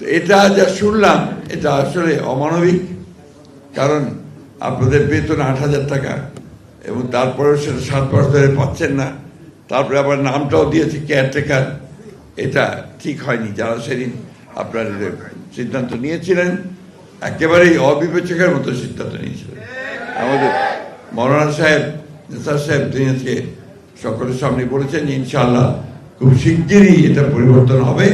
তো এটা যা শুনলাম, এটা আসলে অমানবিক। কারণ আপনাদের বেতন আট হাজার টাকা, এবং তারপরেও সেটা সাত মাস ধরে পাচ্ছেন না। তারপরে আবার নামটাও দিয়েছে কেয়ারটেকার। এটা ঠিক হয়নি, যারা সেদিন আপনার সিদ্ধান্ত নিয়েছিলেন, একেবারেই অবিবেচকের মতো সিদ্ধান্ত নিয়েছিলেন। আমাদের মৌলানা সাহেব নেসার সাহেব, তিনি আজকে সকলের সামনে বলেছেন ইনশাল্লাহ খুব শিগগিরই এটা পরিবর্তন হবে।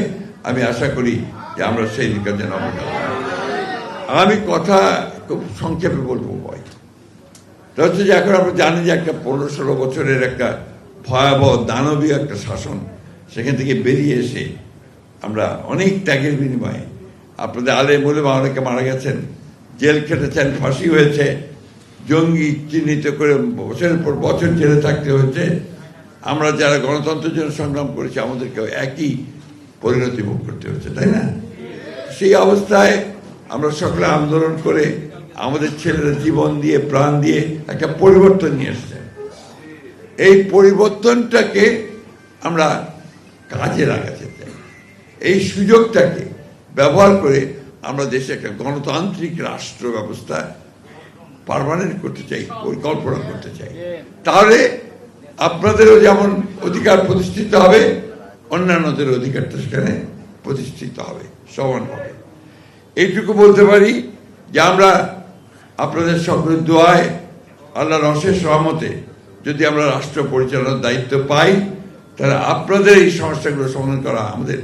আমি আশা করি যে আমরা সেই দিকে যেন আমি কথা খুব সংক্ষেপে বলব ভয় হচ্ছে যে এখন আমরা জানি যে একটা পনেরো ষোলো বছরের একটা ভয়াবহ দানবীয় একটা শাসন, সেখান থেকে বেরিয়ে এসে আমরা অনেক ত্যাগের বিনিময়ে আপনাদের আলে বলে বা অনেকে মারা গেছেন, জেল খেটেছেন, ফাঁসি হয়েছে, জঙ্গি চিহ্নিত করে বছরের পর বছর জেলে থাকতে হয়েছে। আমরা যারা গণতন্ত্রের জন্য সংগ্রাম করেছি, আমাদেরকেও একই পরিণতি ভোগ করতে হচ্ছে তাই না? সেই অবস্থায় আমরা সকলে আন্দোলন করে আমাদের ছেলেরা জীবন দিয়ে, প্রাণ দিয়ে একটা পরিবর্তন নিয়ে এসছে। এই পরিবর্তনটাকে আমরা কাজে লাগাতে চাই। এই সুযোগটাকে ব্যবহার করে আমরা দেশে একটা গণতান্ত্রিক রাষ্ট্র ব্যবস্থা পারমানেন্ট করতে চাই, পরিকল্পনা করতে চাই। তাহলে আপনাদেরও যেমন অধিকার প্রতিষ্ঠিত হবে অন্যান্যদের অধিকারটা সেখানে প্রতিষ্ঠিত হবে, সমান হবে। এইটুকু বলতে পারি যে আমরা আপনাদের সকলের দোয়ায় আল্লাহর অশেষ রহমতে যদি আমরা রাষ্ট্র পরিচালনার দায়িত্ব পাই, তাহলে আপনাদের এই সমস্যাগুলো সমাধান করা আমাদের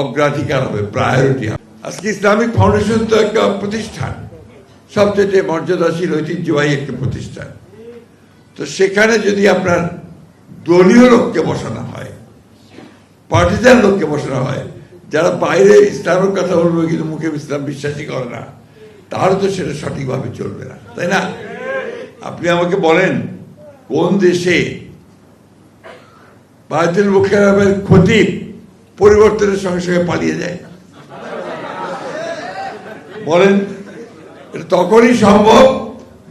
অগ্রাধিকার হবে প্রায়োরিটি হবে। আজকে ইসলামিক ফাউন্ডেশন তো একটা প্রতিষ্ঠান, সবচেয়ে মর্যাদাশীল, ঐতিহ্যবাহী একটা প্রতিষ্ঠান। তো সেখানে যদি আপনার দলীয় লোককে বসানো হয় পার্টিজান লোককে বসানো হয় যারা বাইরে ইসলামের কথা বলবে কিন্তু মুখে ইসলাম বিশ্বাসই করে না, তাহলে তো সেটা সঠিকভাবে চলবে না, তাই না? আপনি আমাকে বলেন, কোন দেশে বায়তুল মুখারামের ক্ষতি পরিবর্তনের সঙ্গে সঙ্গে পালিয়ে যায়? বলেন তখনই সম্ভব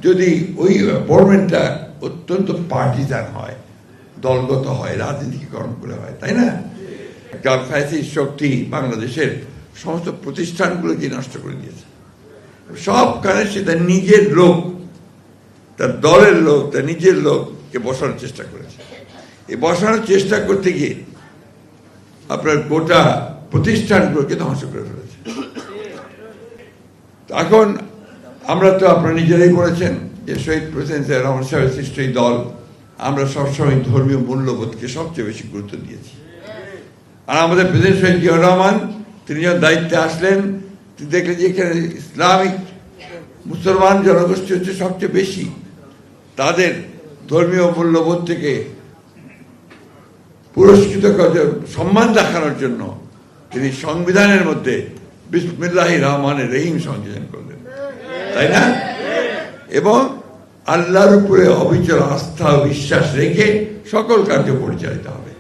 যদি ওই অ্যাপয়েন্টমেন্টটা অত্যন্ত পার্টিজান হয়, দলগত হয় রাজনীতিকরণ করে হয়, তাই না? একটা ফ্যাসিস্ট শক্তি বাংলাদেশের সমস্ত প্রতিষ্ঠানগুলোকে নষ্ট করে দিয়েছে। সবখানে সে তার নিজের লোক, তার দলের লোক, তার নিজের লোককে বসানোর চেষ্টা করেছে। এই বসানোর চেষ্টা করতে গিয়ে আপনার গোটা প্রতিষ্ঠানগুলোকে ধ্বংস করে ফেলেছে। এখন আমরা তো আপনারা নিজেরাই বলেছেন যে শহীদ প্রেসিডেন্ট রহমান সাহেবের সৃষ্ট দল, আমরা সবসময় ধর্মীয় মূল্যবোধকে সবচেয়ে বেশি গুরুত্ব দিয়েছি। আর আমাদের প্রেসিডেন্ট শহীদ জিয়া রহমান, তিনি যখন দায়িত্বে আসলেন, তিনি দেখলেন যে এখানে ইসলামিক মুসলমান জনগোষ্ঠী হচ্ছে সবচেয়ে বেশি। তাদের ধর্মীয় মূল্যবোধ থেকে পুরস্কৃত সম্মান দেখানোর জন্য তিনি সংবিধানের মধ্যে বিসমিল্লাহ রহমানের রহিম সংযোজন করলেন। তাই না? এবং আল্লাহর উপরে অবিচল আস্থা ও বিশ্বাস রেখে সকল কার্য পরিচালিত হবে।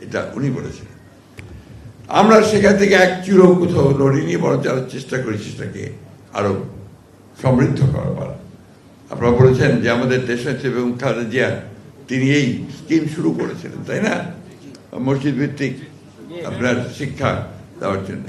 এটা উনি বলেছেন। আমরা সেখান থেকে এক চির কোথাও লড়িনি বরং যারা চেষ্টা করেছি সেটাকে আরও সমৃদ্ধ করার আপনারা বলেছেন যে আমাদের দেশনেত্রী এবং খালেদা জিয়া, তিনি এই স্কিম শুরু করেছিলেন, তাই না? মসজিদ ভিত্তিক আপনার শিক্ষা দেওয়ার জন্য।